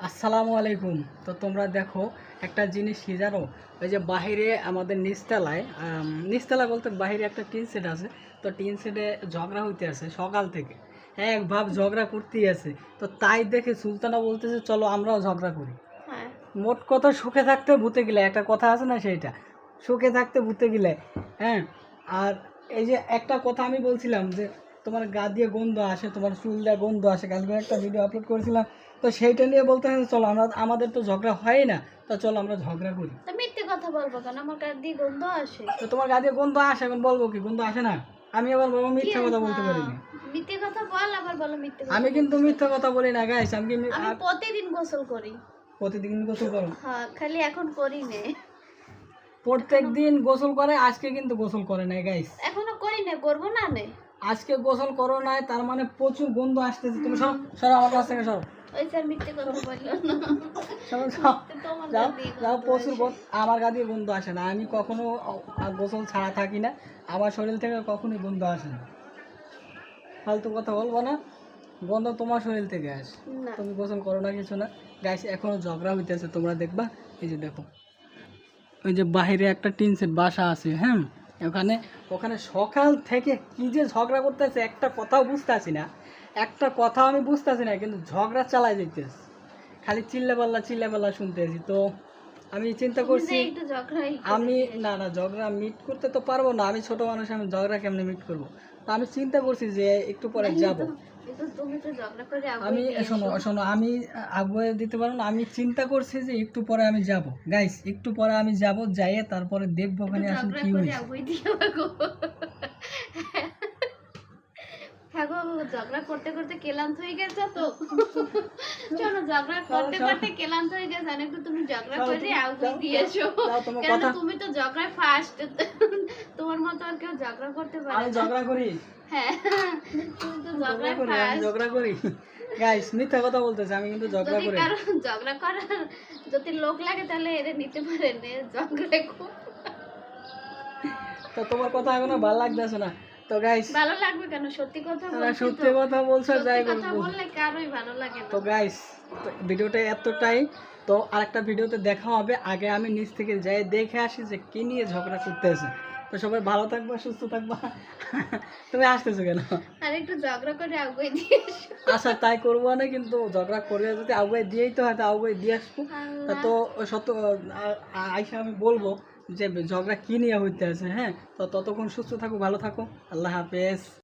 আসসালামু আলাইকুম। তো তোমরা দেখো একটা জিনিস কি জানো? ওই যে বাহিরে আমাদের নিচতলায় নিচতলা বলতে বাহিরে একটা টিন সেট আছে। তো টিন সেটে ঝগড়া হইতে আছে সকাল থেকে। এক ভাব ঝগড়া করতেই আছে। তো তাই দেখে সুলতানা বলতেছে চলো আমরাও ঝগড়া করি। হ্যাঁ। মোট কথা সুখে থাকতে ভূতে গেলে একটা কথা আছে না সেইটা? সুখে থাকতে ভূতে গেলে হ্যাঁ? আর এই যে একটা কথা আমি বলছিলাম যে তোমার গা দিয়ে গন্ধ আসে তোমার চুল দিয়ে গন্ধ আসে। কালকে একটা ভিডিও আপলোড করেছিলাম। তো সেইটা নিয়ে বলতে হয় চলো আমরা আমাদের তো ঝগড়া হয় না। তো চলো আমরা ঝগড়া করি। তো মিথ্যে কথা বলব কেন? আমার কার দিয়ে গন্ধ আসে। তো তোমার গা দিয়ে গন্ধ আসে এখন বলব কি? গন্ধ আসে না? আমি আবার বাবা মিথ্যা কথা বলতে পারি না মিথ্যে কথা বল আবার বলো মিথ্যে আমি কিন্তু মিথ্যা কথা বলি না গাইস আমি আমি প্রতিদিন গোসল করি। প্রতিদিন গোসল করো? হ্যাঁ খালি এখন করি নে। প্রত্যেক দিন গোসল করে আজকে কিন্তু গোসল করে না গাইস এখনও করি না করব না নে? আজকে গোসল করো নাই তার মানে প্রচুর গন্ধ আসতেছে। তুমি সব সরো আমার কাছ থেকে সরো। ওই স্যার মিথ্যে কথা বলল না। যাও যাও গা দিয়ে যাও গন্ধ প্রচুর আমার গা দিয়ে গন্ধ আসে না। আমি কখনো গোসল ছাড়া থাকি না। আমার শরীর থেকে কখনোই গন্ধ আসে না। ফালতু কথা বলব না। গন্ধ তোমার শরীর থেকে আসে। তুমি গোসল করো না কিছু না। গাইস এখনও ঝগড়া হইতেছে। তোমরা দেখবা। এই যে দেখো। ওই যে বাইরে একটা টিন সেট বাসা আছে হ্যাঁ? ওখানে ওখানে সকাল থেকে কি যে ঝগড়া করতেছে একটা কথাও বুঝতে আসি না। একটা কথাও আমি বুঝতে আসি না কিন্তু ঝগড়া চালাই যেতেছে খালি চিল্লা পাল্লা চিল্লা পাল্লা শুনতেছি তো আমি চিন্তা করছি আমি না না ঝগড়া মিট করতে তো পারব না। আমি ছোট মানুষ আমি ঝগড়া কেমনে মিট করব? তো আমি চিন্তা করছি যে একটু পরে যাব। আমি শোনো শোনো আমি আগুয়ে দিতে পারব না। আমি চিন্তা করছি যে একটু পরে আমি যাব। গাইস একটু পরে আমি যাব যাইয়ে তারপরে দেখব ওখানে আসলে কি হয়েছে। হ্যাঁ ঝগড়া করতে করতে ক্লান্ত হয়ে গেছে তো? চলো ঝগড়া করতে করতে ক্লান্ত হয়ে গেছে আর তুমি ঝগড়া করে তুমি- দিয়েছ কেন তুমি তো ঝগড়ায় ফার্স্ট তোমার মতো আর কেউ ঝগড়া করতে পারে আমি ঝগড়া করি। হ্যাঁ তুমি তো ঝগড়া ঝগড়ায় করি আমি ফার্স্ট ঝগড়া করি। গাইস মিথ্যা কথা বলতেছে আমি কিন্তু ঝগড়া করি। ঝগড়া করার যদি লোক লাগে তাহলে এরা নিতে পারেন ঝগড়া খুব তো তোমার কথা এখনও ভালো লাগতেছে না। তো গাইস ভালো লাগবে কেন? সত্যি কথা তোমরা সত্যি কথা বলছো যাই বলব। কারোই ভালো লাগে তো গাইস ভিডিওটা এতটাই। তো আরেকটা ভিডিওতে দেখা হবে। আগে আমি নিচ থেকে যাই দেখে আসি যে কি নিয়ে ঝগড়া করতেছে তো সবাই ভালো থাকবা সুস্থ থাকবা। তুমি আসতেছো কেন? আর একটু ঝগড়া করে আগুয়ে দিয়ে আচ্ছা তাই করব না কিন্তু ঝগড়া করে যদি আগুয়ে দিয়েই তো হয় তা আগুয়ে দিয়ে আসব। তো সত্য আইসা আমি বলব। যে ঝগড়া কি নিয়ে হইতে আছে হ্যাঁ? তো ততক্ষণ সুস্থ থাকো, ভালো থাকো। আল্লাহ হাফেজ।